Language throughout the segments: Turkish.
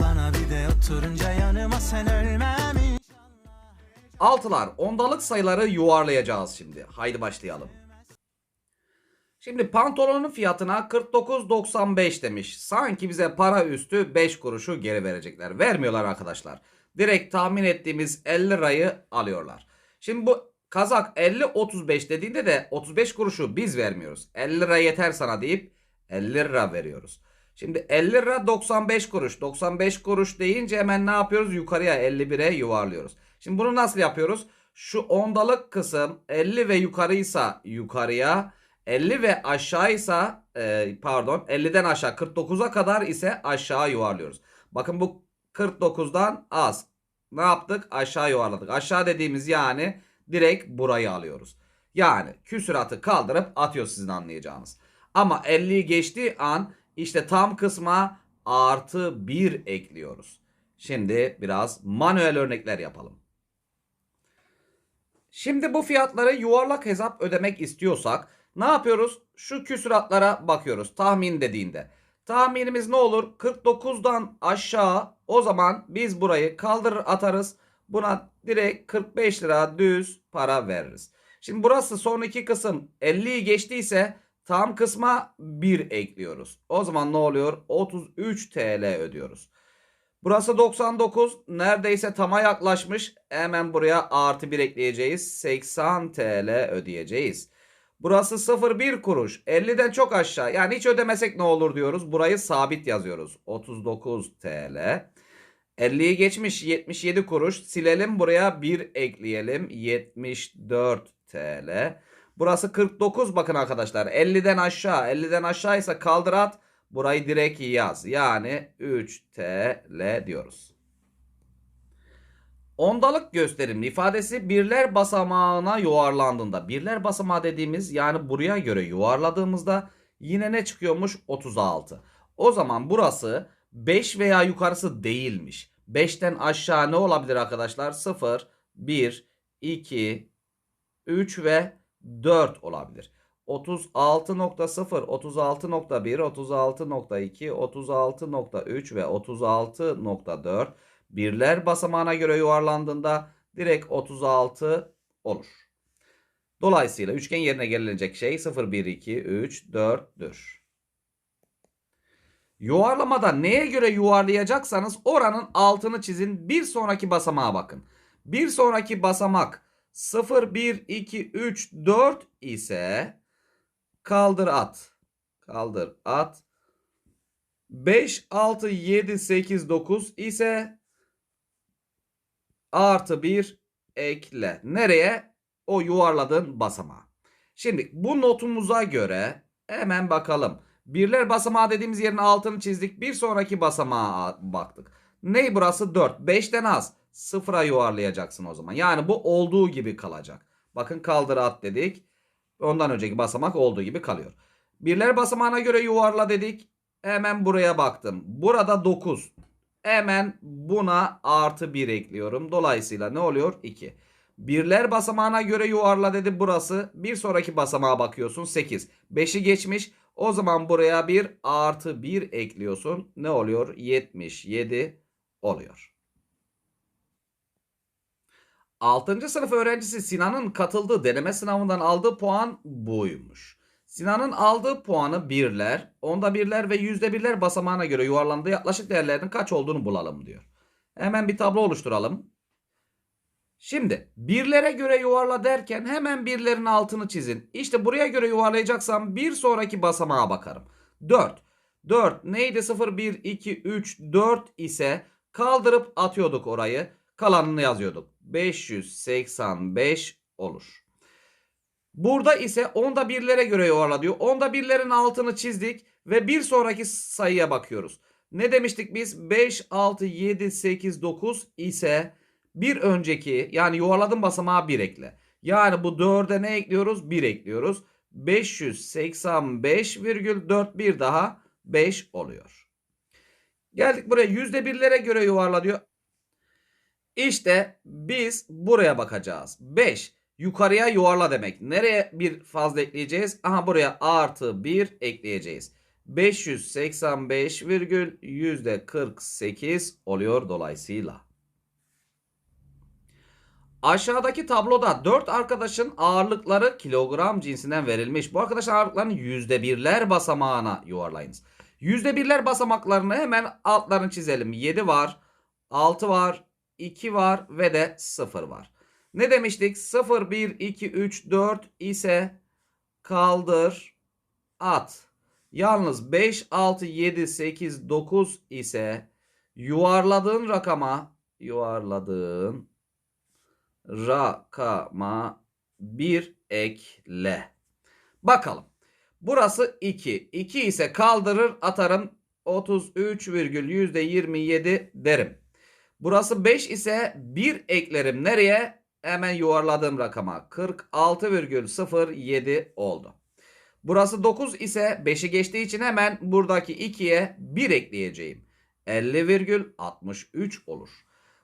bana bir de oturunca yanıma sen ölmem Altılar, ondalık sayıları yuvarlayacağız şimdi. Haydi başlayalım. Şimdi pantolonun fiyatına 49.95 demiş. Sanki bize para üstü 5 kuruşu geri verecekler. Vermiyorlar arkadaşlar. Direkt tahmin ettiğimiz 50 lirayı alıyorlar. Şimdi bu kazak 50-35 dediğinde de 35 kuruşu biz vermiyoruz. 50 lira yeter sana deyip 50 lira veriyoruz. Şimdi 50 lira 95 kuruş. 95 kuruş deyince hemen ne yapıyoruz? Yukarıya 51'e yuvarlıyoruz. Şimdi bunu nasıl yapıyoruz? Şu ondalık kısım 50 ve yukarıysa yukarıya 50 ve aşağıysa e, pardon 50'den aşağı 49'a kadar ise aşağı yuvarlıyoruz. Bakın bu 49'dan az. Ne yaptık? Aşağı yuvarladık. Aşağı dediğimiz yani direkt burayı alıyoruz. Yani küsuratı kaldırıp atıyor sizin anlayacağınız. Ama 50'yi geçtiği an işte tam kısma artı 1 ekliyoruz. Şimdi biraz manuel örnekler yapalım. Şimdi bu fiyatları yuvarlak hesap ödemek istiyorsak ne yapıyoruz? Şu küsuratlara bakıyoruz tahmin dediğinde. Tahminimiz ne olur? 49'dan aşağı o zaman biz burayı kaldırır atarız. Buna direkt 45 lira düz para veririz. Şimdi burası son iki kısım 50'yi geçtiyse tam kısma 1 ekliyoruz. O zaman ne oluyor? 33 TL ödüyoruz. Burası 99 neredeyse tama yaklaşmış. Hemen buraya artı 1 ekleyeceğiz. 80 TL ödeyeceğiz. Burası 0,1 kuruş. 50'den çok aşağı. Yani hiç ödemesek ne olur diyoruz. Burayı sabit yazıyoruz. 39 TL. 50'yi geçmiş 77 kuruş. Silelim buraya 1 ekleyelim. 74 TL. Burası 49 bakın arkadaşlar. 50'den aşağı. 50'den aşağıysa kaldır at. Burayı direkt yaz. Yani 3 TL diyoruz. Ondalık gösterimli ifadesi birler basamağına yuvarlandığında. Birler basamağı dediğimiz yani buraya göre yuvarladığımızda yine ne çıkıyormuş? 36. O zaman burası 5 veya yukarısı değilmiş. 5'ten aşağı ne olabilir arkadaşlar? 0, 1, 2, 3 ve 4 olabilir. 36.0, 36.1, 36.2, 36.3 ve 36.4 birler basamağına göre yuvarlandığında direkt 36 olur. Dolayısıyla üçgen yerine gelinecek şey 0, 1, 2, 3, 4'dür. Yuvarlamada neye göre yuvarlayacaksanız oranın altını çizin. Bir sonraki basamağa bakın. Bir sonraki basamak 0, 1, 2, 3, 4 ise kaldır at. Kaldır at. 5, 6, 7, 8, 9 ise artı 1 ekle. Nereye? O yuvarladığın basamağa. Şimdi bu notumuza göre hemen bakalım. Birler basamağı dediğimiz yerin altını çizdik. Bir sonraki basamağa baktık. Ney burası? 4. 5'ten az. Sıfıra yuvarlayacaksın o zaman. Yani bu olduğu gibi kalacak. Bakın kaldır at dedik. Ondan önceki basamak olduğu gibi kalıyor. Birler basamağına göre yuvarla dedik. Hemen buraya baktım. Burada 9. Hemen buna artı 1 ekliyorum. Dolayısıyla ne oluyor? 2. Birler basamağına göre yuvarla dedi burası. Bir sonraki basamağa bakıyorsun 8. 5'i geçmiş. O zaman buraya bir artı 1 ekliyorsun. Ne oluyor? 77 oluyor. 6. sınıf öğrencisi Sinan'ın katıldığı deneme sınavından aldığı puan buymuş. Sinan'ın aldığı puanı birler, onda birler ve yüzde birler basamağına göre yuvarlandığı yaklaşık değerlerinin kaç olduğunu bulalım diyor. Hemen bir tablo oluşturalım. Şimdi birlere göre yuvarla derken hemen birlerin altını çizin. İşte buraya göre yuvarlayacaksam bir sonraki basamağa bakarım. 4. 4 neydi? 0, 1, 2, 3, 4 ise kaldırıp atıyorduk orayı. Kalanını yazıyorduk. 585 olur. Burada ise onda birlere göre yuvarla diyor. Onda birlerin altını çizdik ve bir sonraki sayıya bakıyoruz. Ne demiştik biz? 5, 6, 7, 8, 9 ise bir önceki yani yuvarladığım basamağa 1 ekle. Yani bu 4'e ne ekliyoruz? 1 ekliyoruz. 585,4 bir daha 5 oluyor. Geldik buraya yüzde birlere göre yuvarla diyor. İşte biz buraya bakacağız. 5 yukarıya yuvarla demek. Nereye bir fazla ekleyeceğiz? Aha buraya artı 1 ekleyeceğiz. 585 virgül yüzde 48 oluyor dolayısıyla. Aşağıdaki tabloda 4 arkadaşın ağırlıkları kilogram cinsinden verilmiş. Bu arkadaşın ağırlıklarını yüzde birler basamağına yuvarlayınız. Yüzde birler basamaklarını hemen altlarını çizelim. 7 var, 6 var, 2 var ve de 0 var. Ne demiştik? 0, 1, 2, 3, 4 ise kaldır, at. Yalnız 5, 6, 7, 8, 9 ise yuvarladığın rakama yuvarladığın rakama bir ekle. Bakalım. Burası 2. 2 ise kaldırır atarım 33 virgül yüzde 27 derim. Burası 5 ise 1 eklerim nereye? Hemen yuvarladığım rakama 46,07 oldu. Burası 9 ise 5'i geçtiği için hemen buradaki 2'ye 1 ekleyeceğim. 50,63 olur.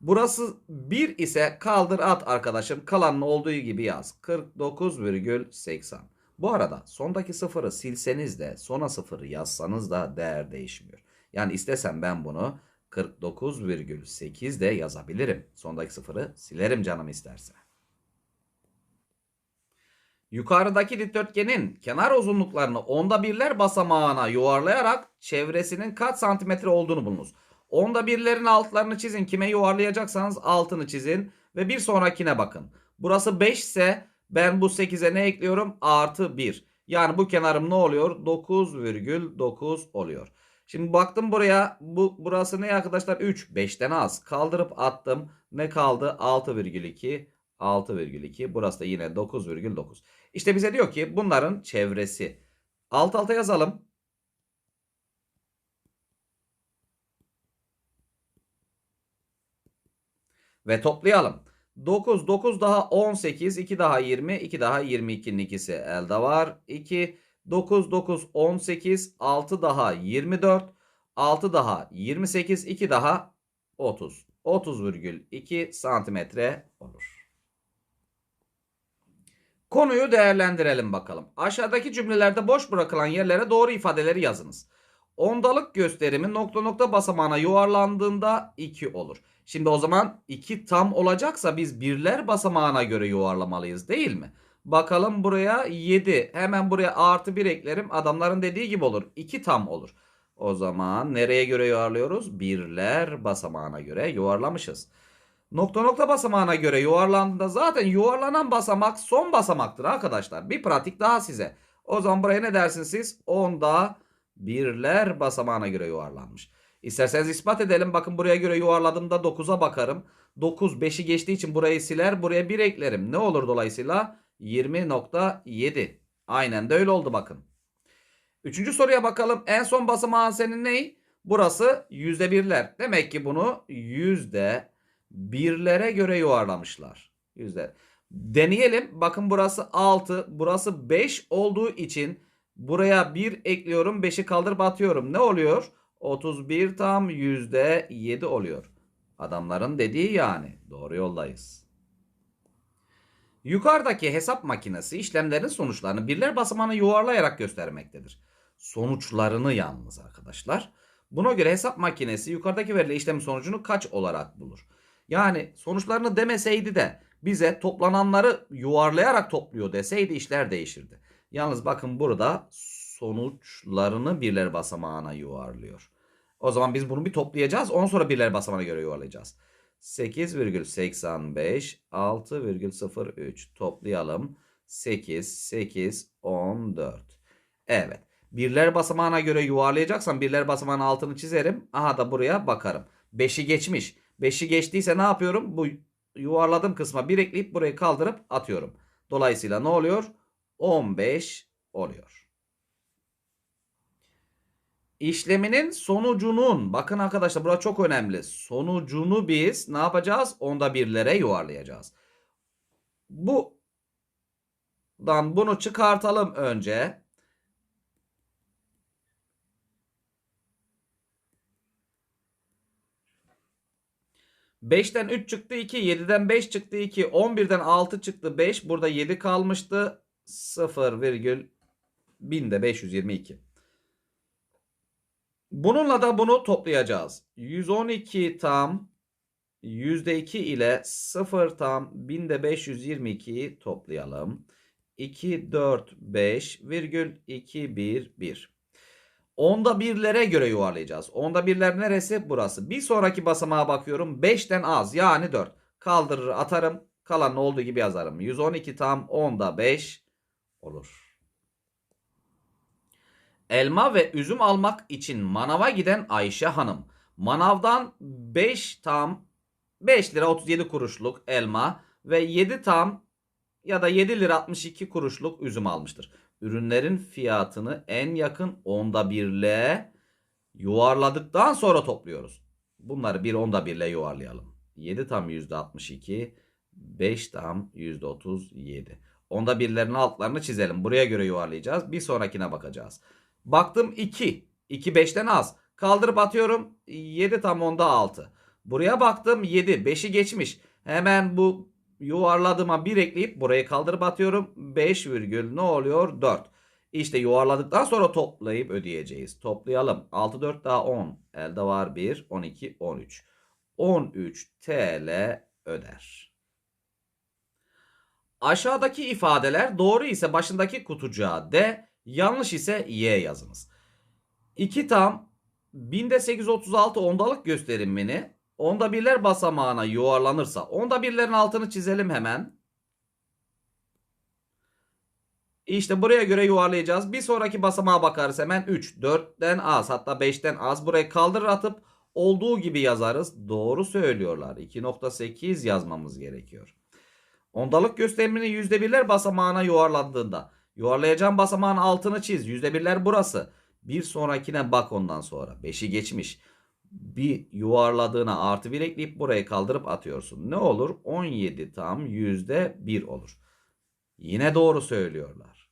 Burası 1 ise kaldır at arkadaşım. Kalanın olduğu gibi yaz. 49,80. Bu arada sondaki sıfırı silseniz de sona sıfırı yazsanız da değer değişmiyor. Yani istesem ben bunu 49,8 de yazabilirim. Sondaki sıfırı silerim canım isterse. Yukarıdaki dikdörtgenin kenar uzunluklarını onda birler basamağına yuvarlayarak çevresinin kaç santimetre olduğunu bulunuz. Onda birlerin altlarını çizin. Kime yuvarlayacaksanız altını çizin. Ve bir sonrakine bakın. Burası 5 ise ben bu 8'e ne ekliyorum? Artı 1. Yani bu kenarım ne oluyor? 9,9 oluyor. Şimdi baktım buraya. Bu burası ne arkadaşlar? 3. 5'ten az. Kaldırıp attım. Ne kaldı? 6,2. 6,2. Burası da yine 9,9. İşte bize diyor ki bunların çevresi. Alt alta yazalım. Ve toplayalım. 9, 9 daha 18, 2 daha 20, 2 daha 22'nin ikisi elde var. 2, 9, 9, 18, 6 daha 24, 6 daha 28, 2 daha 30. 30,2 santimetre olur. Konuyu değerlendirelim bakalım. Aşağıdaki cümlelerde boş bırakılan yerlere doğru ifadeleri yazınız. Ondalık gösterimi nokta nokta basamağına yuvarlandığında 2 olur. Şimdi o zaman 2 tam olacaksa biz birler basamağına göre yuvarlamalıyız değil mi? Bakalım buraya 7. Hemen buraya artı 1 eklerim. Adamların dediği gibi olur. 2 tam olur. O zaman nereye göre yuvarlıyoruz? Birler basamağına göre yuvarlamışız. Nokta nokta basamağına göre yuvarlandığında zaten yuvarlanan basamak son basamaktır arkadaşlar. Bir pratik daha size. O zaman buraya ne dersiniz siz? Onda birler basamağına göre yuvarlanmış. İsterseniz ispat edelim. Bakın buraya göre yuvarladığımda 9'a bakarım. 9 5'i geçtiği için burayı siler. Buraya 1 eklerim. Ne olur dolayısıyla? 20.7. Aynen de öyle oldu bakın. Üçüncü soruya bakalım. En son basamağın senin ney? Burası yüzde birler. Demek ki bunu yüzde birlere göre yuvarlamışlar. Yüzde. Deneyelim. Bakın burası 6. Burası 5 olduğu için buraya 1 ekliyorum. 5'i kaldırıp atıyorum. Ne oluyor? 31 tam yüzde 7 oluyor. Adamların dediği yani. Doğru yoldayız. Yukarıdaki hesap makinesi işlemlerin sonuçlarını birler basamağına yuvarlayarak göstermektedir. Sonuçlarını yalnız arkadaşlar. Buna göre hesap makinesi yukarıdaki verilen işlemin sonucunu kaç olarak bulur? Yani sonuçlarını demeseydi de bize toplananları yuvarlayarak topluyor deseydi işler değişirdi. Yalnız bakın burada sonuçlarını birler basamağına yuvarlıyor. O zaman biz bunu bir toplayacağız. Ondan sonra birler basamağına göre yuvarlayacağız. 8,85 6,03 toplayalım. 8 8 14. Evet. Birler basamağına göre yuvarlayacaksam birler basamağının altını çizerim. Aha da buraya bakarım. 5'i geçmiş. 5'i geçtiyse ne yapıyorum? Bu yuvarladığım kısma 1 ekleyip burayı kaldırıp atıyorum. Dolayısıyla ne oluyor? 15 oluyor. İşleminin sonucunun bakın arkadaşlar burası çok önemli. Sonucunu biz ne yapacağız? Onda birlere yuvarlayacağız. Bu dan bunu çıkartalım önce. Beşten 3 çıktı 2, 7'den 5 çıktı 2, 11'den 6 çıktı 5. Burada 7 kalmıştı. 0 virgül 1000'de 522. Bununla da bunu toplayacağız. 112 tam %2 ile 0 tam binde 522'yi toplayalım. 2, 4, 5 virgül 2, 1, 1. Onda birlere göre yuvarlayacağız. Onda birler neresi? Burası. Bir sonraki basamağa bakıyorum. 5'ten az yani 4. Kaldırır atarım. Kalan olduğu gibi yazarım. 112 tam onda 5 olur. Elma ve üzüm almak için manava giden Ayşe Hanım. Manavdan 5 tam 5 lira 37 kuruşluk elma ve 7 tam ya da 7 lira 62 kuruşluk üzüm almıştır. Ürünlerin fiyatını en yakın onda birle yuvarladıktan sonra topluyoruz. Bunları bir onda birle yuvarlayalım. 7 tam %62, 5 tam %37. Onda birlerin altlarını çizelim. Buraya göre yuvarlayacağız. Bir sonrakine bakacağız. Baktım 2. 2 5'ten az. Kaldırıp atıyorum. 7 tam onda 6. Buraya baktım 7. 5'i geçmiş. Hemen bu yuvarladığıma 1 ekleyip burayı kaldırıp atıyorum. 5 virgül ne oluyor? 4. İşte yuvarladıktan sonra toplayıp ödeyeceğiz. Toplayalım. 6 4 daha 10. Elde var 1. 12 13. 13 TL öder. Aşağıdaki ifadeler doğru ise başındaki kutucuğa D, yanlış ise Y yazınız. 2 tam binde 836 ondalık gösterimini onda birler basamağına yuvarlanırsa onda birlerin altını çizelim hemen. İşte buraya göre yuvarlayacağız. Bir sonraki basamağa bakarız hemen 3. 4'ten az hatta 5'ten az. Burayı kaldırır atıp olduğu gibi yazarız. Doğru söylüyorlar. 2.8 yazmamız gerekiyor. Ondalık gösterimini %1'ler basamağına yuvarlandığında yuvarlayacağım basamağın altını çiz. %1'ler burası. Bir sonrakine bak ondan sonra. 5'i geçmiş. Bir yuvarladığına artı 1 ekleyip burayı kaldırıp atıyorsun. Ne olur? 17 tam %1 olur. Yine doğru söylüyorlar.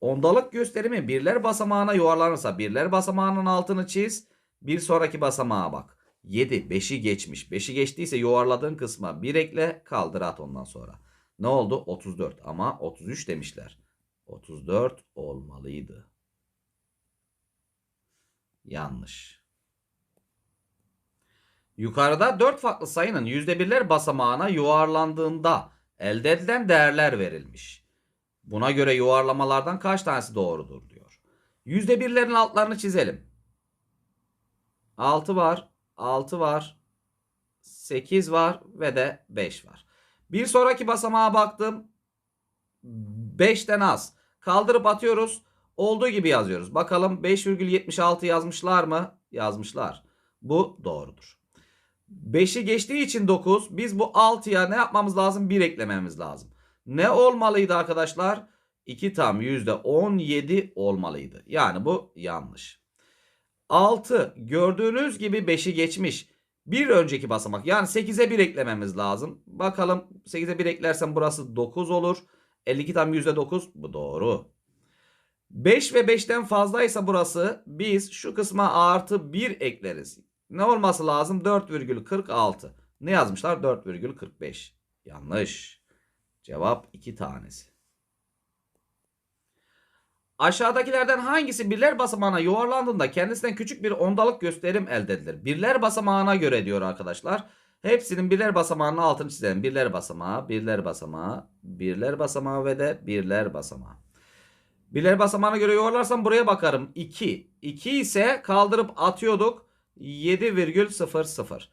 Ondalık gösterimi birler basamağına yuvarlanırsa birler basamağının altını çiz. Bir sonraki basamağa bak. 7 5'i geçmiş. 5'i geçtiyse yuvarladığın kısma 1 ekle kaldır at ondan sonra. Ne oldu? 34 ama 33 demişler. 34 olmalıydı. Yanlış. Yukarıda 4 farklı sayının %1'ler basamağına yuvarlandığında elde edilen değerler verilmiş. Buna göre yuvarlamalardan kaç tanesi doğrudur diyor. %1'lerin altlarını çizelim. 6 var, 6 var, 8 var ve de 5 var. Bir sonraki basamağa baktım. 5'ten az. Kaldırıp atıyoruz. Olduğu gibi yazıyoruz. Bakalım 5,76 yazmışlar mı? Yazmışlar. Bu doğrudur. 5'i geçtiği için 9. Biz bu 6'ya ne yapmamız lazım? 1 eklememiz lazım. Ne olmalıydı arkadaşlar? 2 tam %17 olmalıydı. Yani bu yanlış. 6 gördüğünüz gibi 5'i geçmiş. Bir önceki basamak yani 8'e 1 eklememiz lazım. Bakalım 8'e 1 eklersem burası 9 olur. 52 tam %9 bu doğru. 5 ve 5'ten fazlaysa burası biz şu kısma artı 1 ekleriz. Ne olması lazım? 4,46. Ne yazmışlar? 4,45. Yanlış. Cevap 2 tanesi. Aşağıdakilerden hangisi birler basamağına yuvarlandığında kendisinden küçük bir ondalık gösterim elde edilir? Birler basamağına göre diyor arkadaşlar. Hepsinin birler basamağının altını çizelim. Birler basamağı, birler basamağı, birler basamağı ve de birler basamağı. Birler basamağına göre yuvarlarsam buraya bakarım. 2. 2 ise kaldırıp atıyorduk. 7,00.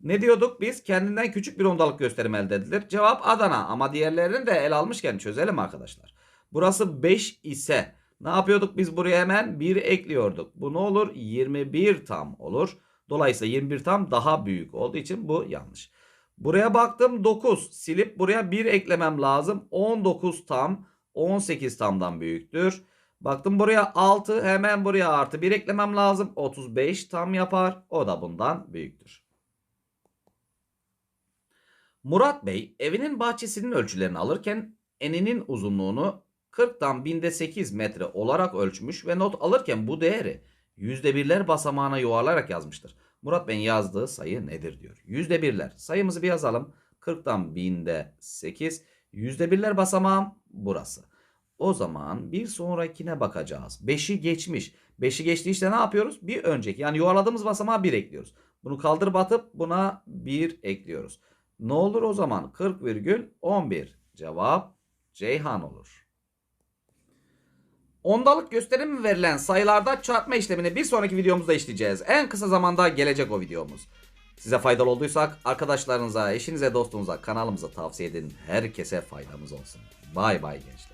Ne diyorduk biz? Kendinden küçük bir ondalık gösterim elde edilir. Cevap Adana ama diğerlerini de el almışken çözelim arkadaşlar. Burası 5 ise ne yapıyorduk biz buraya hemen 1 ekliyorduk. Bu ne olur? 21 tam olur. Dolayısıyla 21 tam daha büyük olduğu için bu yanlış. Buraya baktım 9. Silip buraya 1 eklemem lazım. 19 tam 18 tamdan büyüktür. Baktım buraya 6 hemen buraya artı 1 eklemem lazım. 35 tam yapar. O da bundan büyüktür. Murat Bey evinin bahçesinin ölçülerini alırken eninin uzunluğunu 40'tan binde 8 metre olarak ölçmüş ve not alırken bu değeri yüzde birler basamağına yuvarlayarak yazmıştır. Murat Bey'in yazdığı sayı nedir diyor. Yüzde birler. Sayımızı bir yazalım. 40'tan binde 8. Yüzde birler basamağım burası. O zaman bir sonrakine bakacağız. 5'i geçmiş. 5'i geçti işte ne yapıyoruz? Bir önceki yani yuvarladığımız basamağa 1 ekliyoruz. Bunu kaldır batıp buna 1 ekliyoruz. Ne olur o zaman? 40,11. Cevap Ceyhan olur. Ondalık gösterim verilen sayılarda çarpma işlemini bir sonraki videomuzda işleyeceğiz. En kısa zamanda gelecek o videomuz. Size faydalı olduysak arkadaşlarınıza, eşinize, dostunuza, kanalımıza tavsiye edin. Herkese faydamız olsun. Bay bay gençler.